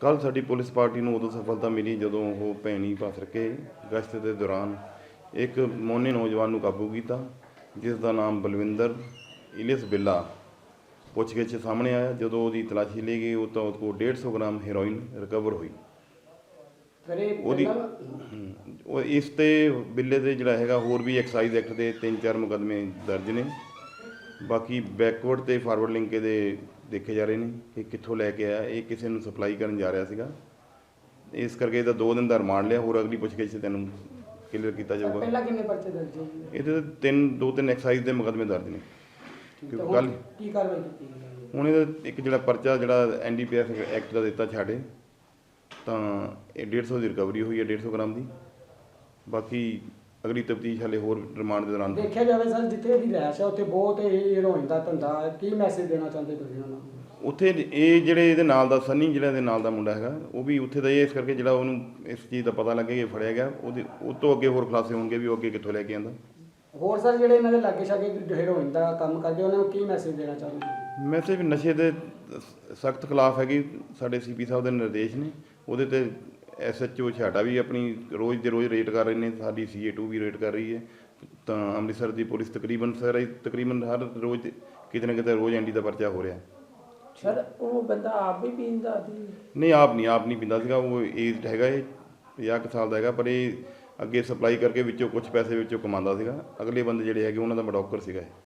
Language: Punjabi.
ਕੱਲ ਸਾਡੀ ਪੁਲਿਸ ਪਾਰਟੀ ਨੂੰ ਉਦੋਂ ਸਫਲਤਾ ਮਿਲੀ ਜਦੋਂ ਉਹ ਭੈਣੀ ਪਾਸ ਕੇ ਗਸ਼ਤ ਦੇ ਦੌਰਾਨ ਇੱਕ ਮੋਨੇ ਨੌਜਵਾਨ ਨੂੰ ਕਾਬੂ ਕੀਤਾ ਜਿਸ ਦਾ ਨਾਮ ਬਲਵਿੰਦਰ ਇਲਿਸ ਬਿੱਲਾ ਪੁੱਛਗਿੱਛ ਸਾਹਮਣੇ ਆਇਆ। ਜਦੋਂ ਉਹਦੀ ਤਲਾਸ਼ੀ ਲਈ ਗਈ ਉਹ ਤਾਂ ਉਹ ਕੋਲ 150 ਗ੍ਰਾਮ ਹੈਰੋਇਨ ਰਿਕਵਰ ਹੋਈ। ਉਹਦੀ ਉਹ ਇਸ ਤੇ ਬਿੱਲੇ ਤੇ ਜਿਹੜਾ ਹੈਗਾ ਹੋਰ ਵੀ ਐਕਸਾਈਜ਼ ਐਕਟ ਦੇ ਤਿੰਨ ਚਾਰ ਮੁਕੱਦਮੇ ਦਰਜ ਨੇ। ਬਾਕੀ ਬੈਕਵਰਡ ਤੇ ਫਾਰਵਰਡ ਲਿੰਕ ਇਹਦੇ ਦੇਖੇ ਜਾ ਰਹੇ ਨੇ ਕਿ ਕਿੱਥੋਂ ਲੈ ਕੇ ਆਇਆ ਇਹ ਕਿਸੇ ਨੂੰ ਸਪਲਾਈ ਕਰਨ ਜਾ ਰਿਹਾ ਸੀਗਾ ਇਸ ਕਰਕੇ ਇਹਦਾ 2 ਦਿਨ ਦਾ ਰਿਮਾਂਡ ਲਿਆ ਹੋਰ ਅਗਲੀ ਪੁੱਛਗਿੱਛ ਤੈਨੂੰ ਕਲੀਅਰ ਕੀਤਾ ਜਾਊਗਾ ਪਹਿਲਾਂ ਕਿੰਨੇ ਪਰਚੇ ਦਰਜ ਹੋਏ? ਇਹਦੇ ਤੇ ਤਿੰਨ ਦੋ ਤਿੰਨ ਐਕਸਾਈਜ਼ ਦੇ ਮੁਕੱਦਮੇ ਦਰਜ ਨੇ ਕਿਉਂਕਿ ਕੱਲ ਕੀ ਕਾਰਵਾਈ ਕੀਤੀ? ਹੁਣ ਇਹਦਾ ਇੱਕ ਜਿਹੜਾ ਪਰਚਾ ਜਿਹੜਾ ਐਨਡੀਪੀਐਸ ਐਕਟ ਦਾ ਦਿੱਤਾ ਛਾੜੇ ਤਾਂ ਇਹ 150 ਦੀ ਰਿਕਵਰੀ ਹੋਈ ਹੈ 150 ਗ੍ਰਾਮ ਦੀ ਬਾਕੀ ਅਗਲੀ ਤਫਤੀਸ਼ ਹਲੇ ਹੋਰ ਰਿਮਾਂਡ ਦੇ ਦੌਰਾਨ ਦੇਖਿਆ ਜਾਵੇ ਸਰ ਜਿੱਥੇ ਇਹਦੀ ਰਹਿਸ਼ ਹੈ ਉੱਥੇ ਬਹੁਤ ਇਹ ਹੀਰੋਇਨ ਦਾ ਧੰਦਾ ਹੈ। ਕੀ ਮੈਸੇਜ ਦੇਣਾ ਚਾਹੁੰਦੇ ਤੁਸੀਂ ਉਹਨਾਂ ਨੂੰ? ਉੱਥੇ ਇਹ ਜਿਹੜੇ ਇਹਦੇ ਨਾਲ ਦਾ ਸਨੀ ਜਿਹੜਾ ਇਹਦੇ ਨਾਲ ਦਾ ਮੁੰਡਾ ਹੈਗਾ ਉਹ ਵੀ ਉੱਥੇ ਦਾ ਇਹ ਇਸ ਕਰਕੇ ਜਿਹੜਾ ਉਹਨੂੰ ਇਸ ਚੀਜ਼ ਦਾ ਪਤਾ ਲੱਗੇ ਕਿ ਫੜਿਆ ਗਿਆ ਉਹਦੇ ਉਹ ਤੋਂ ਅੱਗੇ ਹੋਰ ਖੁਲਾਸੇ ਹੋਣਗੇ ਵੀ ਉਹ ਅੱਗੇ ਕਿੱਥੋਂ ਲੈ ਕੇ ਆਂਦਾ ਹੋਰ ਸਰ ਜਿਹੜੇ ਇਹਨਾਂ ਦੇ ਲਾਗੇ ਛਾਗੇ ਹੀਰੋਇਨ ਦਾ ਕੰਮ ਕਰਦੇ ਉਹਨਾਂ ਨੂੰ ਕੀ ਮੈਸੇਜ ਦੇਣਾ ਚਾਹੁੰਦੇ ਮੈਸੇਜ ਨਸ਼ੇ ਦੇ ਸਖਤ ਖਿਲਾਫ ਹੈਗੀ ਸਾਡੇ ਸੀਪੀ ਸਾਹਿਬ ਦੇ ਨਿਰਦੇਸ਼ ਨੇ ਉਹਦੇ ਤੇ ਐਸਐਚਓ ਛਾਟਾ ਵੀ ਆਪਣੀ ਰੋਜ਼ ਦੇ ਰੋਜ਼ ਰੇਟ ਕਰ ਰਹੇ ਨੇ ਸਾਡੀ ਸੀਏ2 ਵੀ ਰੇਟ ਕਰ ਰਹੀ ਹੈ। ਤਾਂ ਅੰਮ੍ਰਿਤਸਰ ਦੀ ਪੁਲਿਸ ਤਕਰੀਬਨ ਸਰ ਤਕਰੀਬਨ ਹਰ ਰੋਜ਼ ਕਿਤੇ ਨਾ ਕਿਤੇ ਰੋਜ਼ ਐਂਡੀ ਦਾ ਪਰਚਾ ਹੋ ਰਿਹਾ। ਸਰ ਉਹ ਬੰਦਾ ਆਪ ਵੀ ਪੀਂਦਾ ਸੀ? ਨਹੀਂ ਆਪ ਨਹੀਂ ਆਪ ਨਹੀਂ ਪਿੰਦਾ ਸੀਗਾ। ਉਹ ਏਜਡ ਹੈਗਾ ਇਹ 50 ਕੁ ਸਾਲ ਦਾ ਹੈਗਾ ਪਰ ਇਹ ਅੱਗੇ ਸਪਲਾਈ ਕਰਕੇ ਵਿੱਚੋਂ ਕੁਝ ਪੈਸੇ ਵਿੱਚੋਂ ਕਮਾਉਂਦਾ ਸੀਗਾ। ਅਗਲੇ ਬੰਦੇ ਜਿਹੜੇ ਹੈਗੇ ਉਹਨਾਂ ਦਾ ਮਡੋਕਰ ਸੀਗਾ ਇਹ।